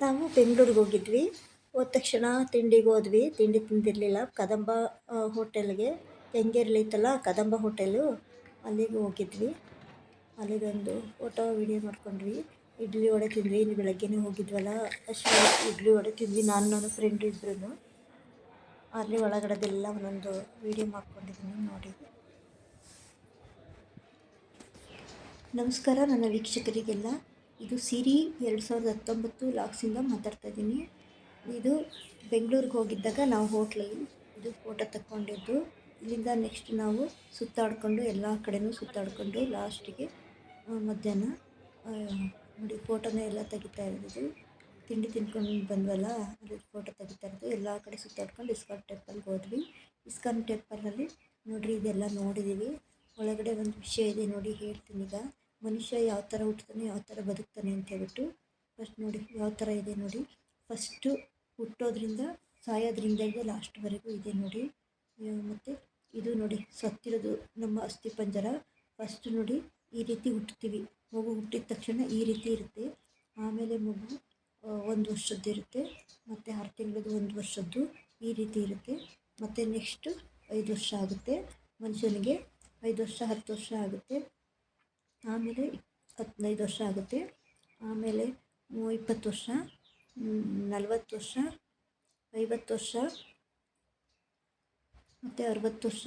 ನಾವು ಬೆಂಗ್ಳೂರಿಗೆ ಹೋಗಿದ್ವಿ. ಹೋದ ತಕ್ಷಣ ತಿಂಡಿಗೆ ಹೋದ್ವಿ. ತಿಂಡಿ ತಿಂದಿರಲಿಲ್ಲ. ಕದಂಬ ಹೋಟೆಲ್ಗೆ. ಕೆಂಗೇರಿಲಿ ಐತಲ್ಲ ಕದಂಬ ಹೋಟೆಲು. ಅಲ್ಲಿಗೆ ಹೋಗಿದ್ವಿ. ಅಲ್ಲಿಗೊಂದು ಫೋಟೋ, ವೀಡಿಯೋ ಮಾಡ್ಕೊಂಡ್ವಿ ಇಡ್ಲಿ ವಡೆ ತಿಂದ್ವಿ. ಇಲ್ಲಿ ಬೆಳಗ್ಗೆನೇ ಹೋಗಿದ್ವಲ್ಲ. ಅಷ್ಟು ಇಡ್ಲಿ ವಡೆ ತಿಂದ್ವಿ. ನಾನು, ನನ್ನ ಫ್ರೆಂಡ್ ಇಬ್ಬರು ಅಲ್ಲಿ ಒಳಗಡೆದೆಲ್ಲ ಒಂದೊಂದು ವೀಡಿಯೋ ಮಾಡ್ಕೊಂಡಿದ್ದೀನಿ ನೋಡಿ. ನಮಸ್ಕಾರ. ನನ್ನ ವೀಕ್ಷಕರಿಗೆಲ್ಲ. ಇದು ಸಿರಿ ಎರಡು ಸಾವಿರದ ಹತ್ತೊಂಬತ್ತು ಲಾಕ್ಸಿಂದ ಮಾತಾಡ್ತಾ ಇದ್ದೀನಿ. ಇದು ಬೆಂಗಳೂರಿಗೆ ಹೋಗಿದ್ದಾಗ ನಾವು ಹೋಟ್ಲಲ್ಲಿ ಇದು ಫೋಟೋ ತಕ್ಕೊಂಡಿದ್ದು. ಇಲ್ಲಿಂದ ನೆಕ್ಸ್ಟ್ ನಾವು ಸುತ್ತಾಡಿಕೊಂಡು ಎಲ್ಲ ಕಡೆನೂ ಸುತ್ತಾಡಿಕೊಂಡು ಲಾಸ್ಟಿಗೆ ಮಧ್ಯಾಹ್ನ ನೋಡಿ ಫೋಟೋನ ಎಲ್ಲ ತೆಗಿತಾ ಇರೋದು. ತಿಂಡಿ ತಿನ್ಕೊಂಡು ಬಂದ್ವಲ್ಲ ಅಲ್ಲಿ ಫೋಟೋ ತೆಗಿತಾ ಇರೋದು. ಎಲ್ಲ ಕಡೆ ಸುತ್ತಾಡ್ಕೊಂಡು ಇಸ್ಕಾನ್ ಟೆಂಪಲ್ಗೆ ಹೋದ್ವಿ. ಇಸ್ಕಾನ್ ಟೆಂಪಲಲ್ಲಿ ನೋಡಿರಿ ಇದೆಲ್ಲ ನೋಡಿದ್ದೀವಿ ಒಳಗಡೆ ಒಂದು ವಿಷಯ ಇದೆ ನೋಡಿ ಹೇಳ್ತೀನಿ ಈಗ. ಮನುಷ್ಯ ಯಾವ ಥರ ಹುಟ್ತಾನೆ, ಯಾವ ಥರ ಬದುಕ್ತಾನೆ ಅಂತ ಹೇಳ್ಬಿಟ್ಟು ಫಸ್ಟ್ ನೋಡಿ, ಯಾವ ಥರ ಇದೆ ನೋಡಿ. ಫಸ್ಟು ಹುಟ್ಟೋದ್ರಿಂದ, ಸಾಯೋದ್ರಿಂದ ಇದೆ ಲಾಸ್ಟ್ವರೆಗೂ ಇದೆ ನೋಡಿ. ಮತ್ತು ಇದು ನೋಡಿ, ಸತ್ತಿರೋದು ನಮ್ಮ ಅಸ್ಥಿ ಪಂಜರ. ಫಸ್ಟ್ ನೋಡಿ, ಈ ರೀತಿ ಹುಟ್ಟುತ್ತೀವಿ ಮಗು ಹುಟ್ಟಿದ ತಕ್ಷಣ ಈ ರೀತಿ ಇರುತ್ತೆ. ಆಮೇಲೆ ಮಗು ಒಂದು ವರ್ಷದ್ದು ಇರುತ್ತೆ. ಮತ್ತು ಆರು ತಿಂಗಳದ್ದು ಒಂದು ವರ್ಷದ್ದು ಈ ರೀತಿ ಇರುತ್ತೆ. ಮತ್ತು ನೆಕ್ಸ್ಟು ಐದು ವರ್ಷ ಆಗುತ್ತೆ. ಮನುಷ್ಯನಿಗೆ ಐದು ವರ್ಷ, ಹತ್ತು ವರ್ಷ ಆಗುತ್ತೆ. ಆಮೇಲೆ ಹದಿನೈದು ವರ್ಷ ಆಗುತ್ತೆ. ಆಮೇಲೆ ಇಪ್ಪತ್ತು ವರ್ಷ ನಲ್ವತ್ತು ವರ್ಷ, ಐವತ್ತು ವರ್ಷ, ಮತ್ತು ಅರವತ್ತು ವರ್ಷ,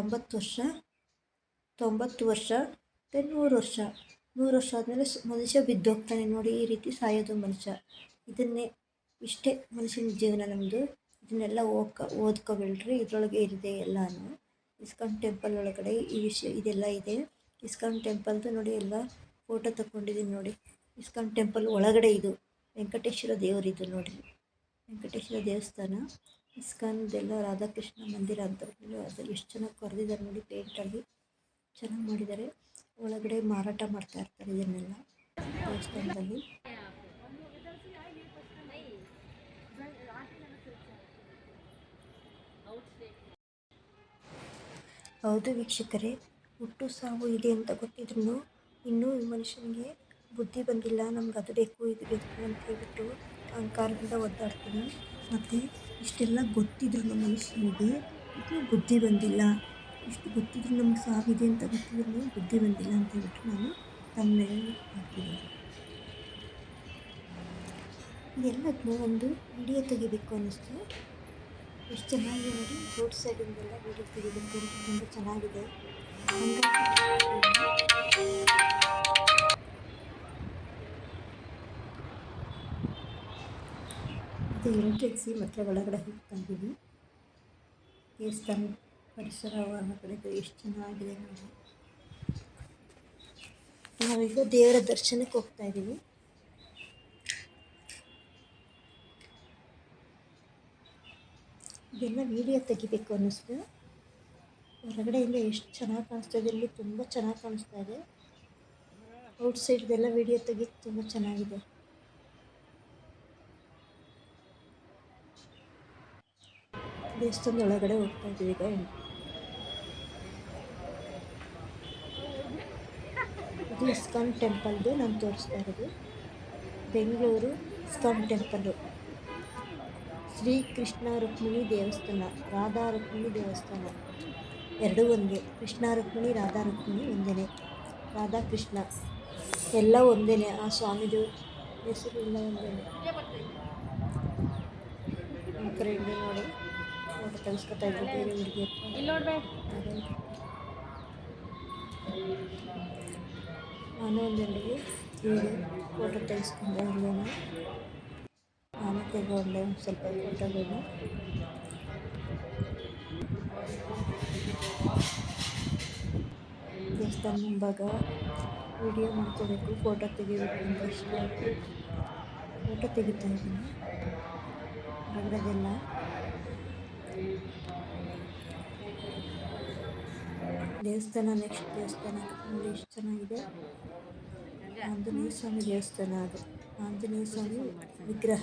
ಎಂಬತ್ತು ವರ್ಷ, ತೊಂಬತ್ತು ವರ್ಷ, ಮತ್ತು ನೂರು ವರ್ಷ. ನೂರು ವರ್ಷ ಆದಮೇಲೆ ಮನುಷ್ಯ ಬಿದ್ದೋಗ್ತಾನೆ ನೋಡಿ ಈ ರೀತಿ ಸಾಯೋದು ಮನುಷ್ಯ. ಇದನ್ನೇ ಇಷ್ಟೇ ಮನುಷ್ಯನ ಜೀವನ ನಮ್ಮದು ಇದನ್ನೆಲ್ಲ ಓದ್ಕೊ, ಓದ್ಕೊಬೇಡ್ರಿ. ಇದರೊಳಗೆ ಇರಿದೆ ಎಲ್ಲನೂ ಇಸ್ಕಾನ್ ಟೆಂಪಲ್ ಒಳಗಡೆ ಈ ವಿಷಯ ಇದೆಲ್ಲ ಇದೆ. ಇಸ್ಕಾನ್ ಟೆಂಪಲ್ದು ನೋಡಿ ಎಲ್ಲ ಫೋಟೋ ತಗೊಂಡಿದ್ದೀನಿ ನೋಡಿ. ಇಸ್ಕಾನ್ ಟೆಂಪಲ್ ಒಳಗಡೆ ಇದು ವೆಂಕಟೇಶ್ವರ ದೇವರಿದು ನೋಡಿ. ವೆಂಕಟೇಶ್ವರ ದೇವಸ್ಥಾನ. ಇಸ್ಕಾನ್ದೆಲ್ಲ ರಾಧಾಕೃಷ್ಣ ಮಂದಿರ ಅಂತ ಅದು ಎಷ್ಟು ಚೆನ್ನಾಗಿ ಕರೆದಿದ್ದಾರೆ ನೋಡಿ ಪೇಂಟಲ್ಲಿ ಚೆನ್ನಾಗಿ ಮಾಡಿದ್ದಾರೆ ಒಳಗಡೆ ಮಾರಾಟ ಮಾಡ್ತಾ ಇರ್ತಾರೆ ಇದನ್ನೆಲ್ಲ ದೇವಸ್ಥಾನದಲ್ಲಿ. ಹೌದು ವೀಕ್ಷಕರೇ, ಹುಟ್ಟು ಸಾವು ಇದೆ ಅಂತ ಗೊತ್ತಿದ್ರು ಇನ್ನೂ ಮನುಷ್ಯನಿಗೆ ಬುದ್ಧಿ ಬಂದಿಲ್ಲ, ನಮ್ಗೆ ಅದು ಬೇಕು, ಇದು ಬೇಕು ಅಂತ ಹೇಳ್ಬಿಟ್ಟು ಅಹಂಕಾರದಿಂದ ಒದ್ದಾಡ್ತೀನಿ ಮತ್ತು ಇಷ್ಟೆಲ್ಲ ಗೊತ್ತಿದ್ರು ಮನುಷ್ಯನಿಗೆ ಇದು ಬುದ್ಧಿ ಬಂದಿಲ್ಲ. ಇಷ್ಟು ಗೊತ್ತಿದ್ರು ನಮ್ಗೆ ಸಾವಿದೆ ಅಂತ ಗೊತ್ತಿದ್ರು ಬುದ್ಧಿ ಬಂದಿಲ್ಲ ಅಂತ ಹೇಳ್ಬಿಟ್ಟು ನಾನು ತಮ್ಮ ಹಾಕಿದ್ದೀನಿ. ಇದೆಲ್ಲದನ್ನೂ ಒಂದು ವಿಡಿಯೋ ತೆಗಿಬೇಕು ಅನ್ನಿಸ್ತು. ಎಷ್ಟು ಚೆನ್ನಾಗಿದೆ ನೋಡಿ ರೋಡ್ ಸೈಡಿಂದೆಲ್ಲ ವಿಡಿಯೋ ತೆಗಿಬೇಕು ಅಂತ ತುಂಬ ಚೆನ್ನಾಗಿದೆ. ಇದು ಎಂಟ್ರೆನ್ಸಿ ಮತ್ತೆ ಒಳಗಡೆ ಹೋಗ್ತಾ ಇದ್ದೀವಿ ದೇವಸ್ಥಾನ ಪರಿಸರ ಕಡೆ ಎಷ್ಟು ಚೆನ್ನಾಗಿದೆ ನೋಡಿ. ನಾವೀಗ ದೇವರ ದರ್ಶನಕ್ಕೆ ಹೋಗ್ತಾ ಇದ್ದೀವಿ ಇದೆಲ್ಲ ವೀಡಿಯೋ ತೆಗಿಬೇಕು ಅನ್ನಿಸ್ತು. ಹೊರಗಡೆಯಿಂದ ಎಷ್ಟು ಚೆನ್ನಾಗಿ ಕಾಣಿಸ್ತಾ ಇದೆ, ಇಲ್ಲಿ ತುಂಬ ಚೆನ್ನಾಗಿ ಕಾಣಿಸ್ತಾ ಇದೆ. ಔಟ್ ಸೈಡ್ದೆಲ್ಲ ವೀಡಿಯೋ ತೆಗಿ ತುಂಬ ಚೆನ್ನಾಗಿದೆ. ದೇವಸ್ಥಾನದ ಒಳಗಡೆ ಹೋಗ್ತಾ ಇದ್ದೀವಿ ಈಗ ಇದು ಇಸ್ಕಾನ್ ಟೆಂಪಲ್ದು ನಾನು ತೋರಿಸ್ತಾ ಇರೋದು. ಬೆಂಗಳೂರು ಇಸ್ಕಾನ್ ಟೆಂಪಲ್ಲು ಶ್ರೀ ಕೃಷ್ಣ ರುಕ್ಮಿಣಿ ದೇವಸ್ಥಾನ ರಾಧಾ ರುಕ್ಮಿಣಿ ದೇವಸ್ಥಾನ. ಎರಡೂ ಒಂದೇ. ಕೃಷ್ಣ ರುಕ್ಮಿಣಿ ರಾಧಾ ರುಕ್ಮಿಣಿ ಒಂದೇ ರಾಧಾ ಕೃಷ್ಣ. ಎಲ್ಲ ಒಂದೇ ಆ ಸ್ವಾಮಿದು ಹೆಸರು ಎಲ್ಲ ಒಂದೇ ಫ್ರೆಂಡು ನೋಡಿ. ಫೋಟೋ ತೆಗೆಸ್ಕೊತಾ ಇದ್ರು ಬೇರೆ ಹುಡುಗಿ ನಾನು ಫೋಟೋ ತೆಗೆಸ್ಕೊಂಡೆ ಇಲ್ಲೇನು. ನಾನು ತೆಗೊಂಡೆ ಒಂದು ಸ್ವಲ್ಪ ಫೋಟೋಗಳು ದೇವಸ್ಥಾನ ಮುಂಭಾಗ ವಿಡಿಯೋ ಮಾಡ್ಕೋಬೇಕು ಫೋಟೋ ತೆಗಿಬೇಕು ಅಂತ ಇಷ್ಟ ಫೋಟೋ ತೆಗಿತಾ ಇದ್ದೀನಿ. ಹೊರಗಡೆದೆಲ್ಲ. ದೇವಸ್ಥಾನ ನೆಕ್ಸ್ಟ್ ದೇವಸ್ಥಾನ. ಎಷ್ಟು ಚೆನ್ನಾಗಿದೆ. ಆಂಜನೇಯ ಸ್ವಾಮಿ ದೇವಸ್ಥಾನ ಅದು. ಆಂಜನೇಯ ಸ್ವಾಮಿ ವಿಗ್ರಹ.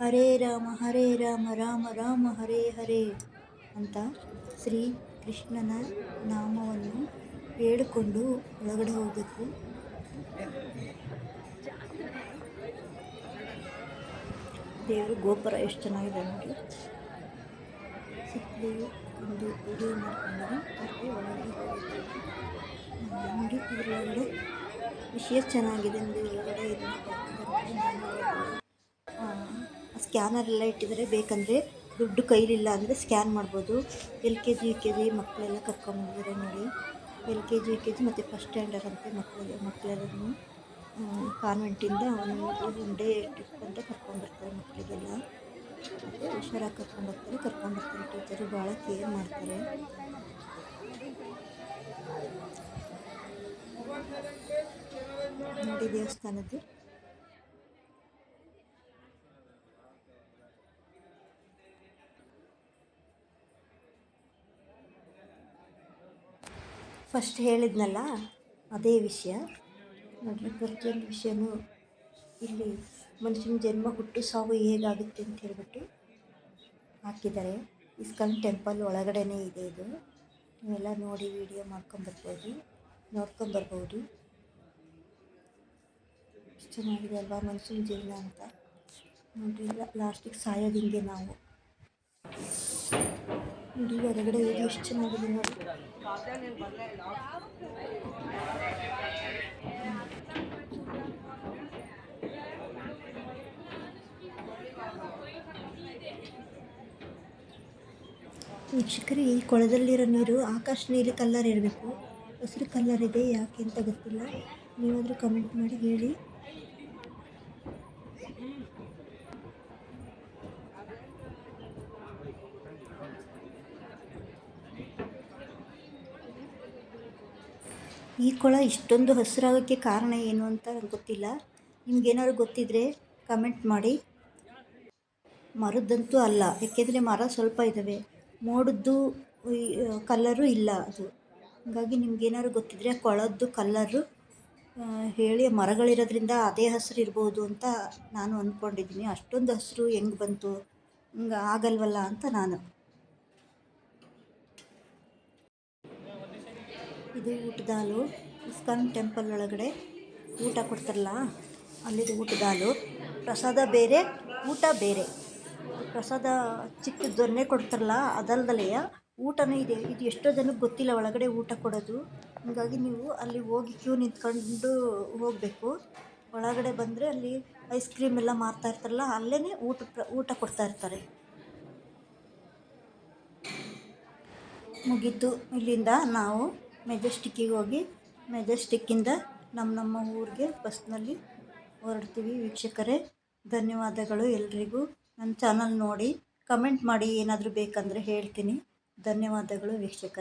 ಹರೇ ರಾಮ ಹರೇ ರಾಮ ರಾಮ ರಾಮ, ಹರೇ ಹರೇ ಅಂತ ಶ್ರೀ ಕೃಷ್ಣನ ನಾಮವನ್ನು ಹೇಳಿಕೊಂಡು ಒಳಗಡೆ ಹೋಗಬೇಕು. ದೇವರು ಗೋಪುರ ಎಷ್ಟು ಚೆನ್ನಾಗಿದೆ ನೋಡಿ. ಸುತ್ತಲೂ ಒಂದು ವಿಡಿಯೋ ಮಾಡ್ಕೊಂಡ್ರೆ ಮತ್ತೆ ಒಳಗಡೆ ಹೋಗಬೇಕು. ನೋಡಿ, ಇದರೊಳಗಡೆ ವಿಷಯ ಚೆನ್ನಾಗಿದೆ ನೋಡಿ, ಒಳಗಡೆ ಇದನ್ನ ಸ್ಕ್ಯಾನರ್ ಎಲ್ಲ ಇಟ್ಟಿದ್ದಾರೆ. ಬೇಕಂದರೆ ದುಡ್ಡು ಕೈಲಿಲ್ಲ ಅಂದರೆ ಸ್ಕ್ಯಾನ್ ಮಾಡ್ಬೋದು. L K G, U K G ಮಕ್ಕಳೆಲ್ಲ ಕರ್ಕೊಂಬಂದಿದ್ದಾರೆ ನೋಡಿ. L K G, U K G ಮತ್ತು ಫಸ್ಟ್ ಸ್ಟ್ಯಾಂಡರ್ಡ್ ಅಂತೆ ಮಕ್ಕಳಿಗೆ ಮಕ್ಕಳೆಲ್ಲರೂ ಕಾನ್ವೆಂಟಿಂದ ಒಂದು ಡೇ ಟ್ರಿಪ್ ಅಂತ ಕರ್ಕೊಂಡ್ಬರ್ತಾರೆ ಮಕ್ಕಳಿಗೆಲ್ಲ. ಮತ್ತು ಹುಷಾರಾಗಿ ಕರ್ಕೊಂಡ್ಬರ್ತಾರೆ ಕರ್ಕೊಂಡ್ಬರ್ತಾರೆ ಟೀಚರು ಭಾಳ ಕೇರ್ ಮಾಡ್ತಾರೆ. ನೋಡಿ ದೇವಸ್ಥಾನದ್ದು. ಫಸ್ಟ್ ಹೇಳಿದ್ನಲ್ಲ, ಅದೇ ವಿಷಯ. ನೋಡಿರಿ, ಪ್ರತಿಯೊಂದು ವಿಷಯನೂ ಇಲ್ಲಿ ಮನುಷ್ಯನ ಜನ್ಮ ಹುಟ್ಟು ಸಾವು ಹೇಗಾಗುತ್ತೆ ಅಂತ ಹೇಳ್ಬಿಟ್ಟು ಹಾಕಿದ್ದಾರೆ. ಇಸ್ಕಾನ್ ಟೆಂಪಲ್ ಒಳಗಡೆನೇ ಇದೆ ಇದು. ನೀವೆಲ್ಲ ನೋಡಿ ವಿಡಿಯೋ ಮಾಡ್ಕೊಂಬರ್ಬೋದು ನೋಡ್ಕೊಂಬರ್ಬೋದು ಚೆನ್ನಾಗಿದೆ ಅಲ್ವಾ ಮನುಷ್ಯನ ಜೀವನ ಅಂತ. ನೋಡಿ ಲಾಸ್ಟಿಗೆ ಸಾಯೋದಿಂಗೆ ನಾವು. ನೋಡಿ, ಹೊರಗಡೆ ಇದು ಎಷ್ಟು ಚೆನ್ನಾಗಿದೆ ನೋಡಿ. ವೀಕ್ಷಕರೇ ಈ ಕೊಳದಲ್ಲಿರೋ ನೀರು ಆಕಾಶ ನೀಲಿ ಕಲ್ಲರ್ ಇರಬೇಕು. ಹಸಿರು ಕಲ್ಲರ್ ಇದೆ ಯಾಕೆ ಅಂತ ಗೊತ್ತಿಲ್ಲ. ನೀವಾದರೂ ಕಮೆಂಟ್ ಮಾಡಿ ಹೇಳಿ. ಈ ಕೊಳ ಇಷ್ಟೊಂದು ಹಸಿರಾಗೋಕ್ಕೆ ಕಾರಣ ಏನು ಅಂತ ನಂಗೆ ಗೊತ್ತಿಲ್ಲ. ನಿಮ್ಗೇನಾದ್ರು ಗೊತ್ತಿದ್ದರೆ ಕಮೆಂಟ್ ಮಾಡಿ. ಮರದ್ದಂತೂ ಅಲ್ಲ, ಯಾಕೆಂದರೆ ಮರ ಸ್ವಲ್ಪ ಇದ್ದಾವೆ ಮೋಡದ್ದು ಕಲ್ಲರು ಇಲ್ಲ ಅದು. ಹಾಗಾಗಿ ನಿಮ್ಗೇನಾದ್ರು ಗೊತ್ತಿದ್ದರೆ ಕೊಳದ್ದು ಕಲ್ಲರು ಹೇಳಿ ಮರಗಳಿರೋದ್ರಿಂದ ಅದೇ ಹಸಿರು ಇರ್ಬೋದು ಅಂತ ನಾನು ಅಂದ್ಕೊಂಡಿದ್ದೀನಿ. ಅಷ್ಟೊಂದು ಹಸಿರು ಹೆಂಗೆ ಬಂತು? ಹಿಂಗೆ ಆಗಲ್ವಲ್ಲ ಅಂತ ನಾನು. ಇದು ಊಟದ ಹಾಲು ಇಸ್ಕಾನ್ ಟೆಂಪಲ್ ಒಳಗಡೆ ಊಟ ಕೊಡ್ತಾರಲ್ಲ, ಅಲ್ಲಿದು ಊಟದ ಹಾಲು ಪ್ರಸಾದ ಬೇರೆ, ಊಟ ಬೇರೆ. ಪ್ರಸಾದ ಚಿಕ್ಕ ದೊನ್ನೆ ಕೊಡ್ತಾರಲ್ಲ ಅದಲ್ದಲೆಯ ಊಟನೂ ಇದೆ. ಇದು ಎಷ್ಟೋ ಜನಕ್ಕೆ ಗೊತ್ತಿಲ್ಲ ಒಳಗಡೆ ಊಟ ಕೊಡೋದು. ಹಾಗಾಗಿ ನೀವು ಅಲ್ಲಿ ಹೋಗಿ ಕ್ಯೂ ನಿಂತ್ಕೊಂಡು ಹೋಗಬೇಕು. ಒಳಗಡೆ ಬಂದರೆ ಅಲ್ಲಿ ಐಸ್ ಕ್ರೀಮ್ ಎಲ್ಲ ಮಾರ್ತಾ ಇರ್ತಾರಲ್ಲ ಅಲ್ಲೇ ಊಟ ಊಟ ಕೊಡ್ತಾ ಇರ್ತಾರೆ. ಇಲ್ಲಿಂದ ನಾವು. ಮೆಜೆಸ್ಟಿಕ್ಕಿಗೆ ಹೋಗಿ, ಮೆಜೆಸ್ಟಿಕ್ಕಿಂದ ನಮ್ಮ ನಮ್ಮ ಊರಿಗೆ ಬಸ್ನಲ್ಲಿ ಹೊರಡ್ತೀವಿ. ವೀಕ್ಷಕರೇ, ಧನ್ಯವಾದಗಳು ಎಲ್ರಿಗೂ. ನನ್ನ ಚಾನಲ್ ನೋಡಿ ಕಮೆಂಟ್ ಮಾಡಿ ಏನಾದರೂ ಬೇಕಂದರೆ ಹೇಳ್ತೀನಿ. ಧನ್ಯವಾದಗಳು ವೀಕ್ಷಕರೇ.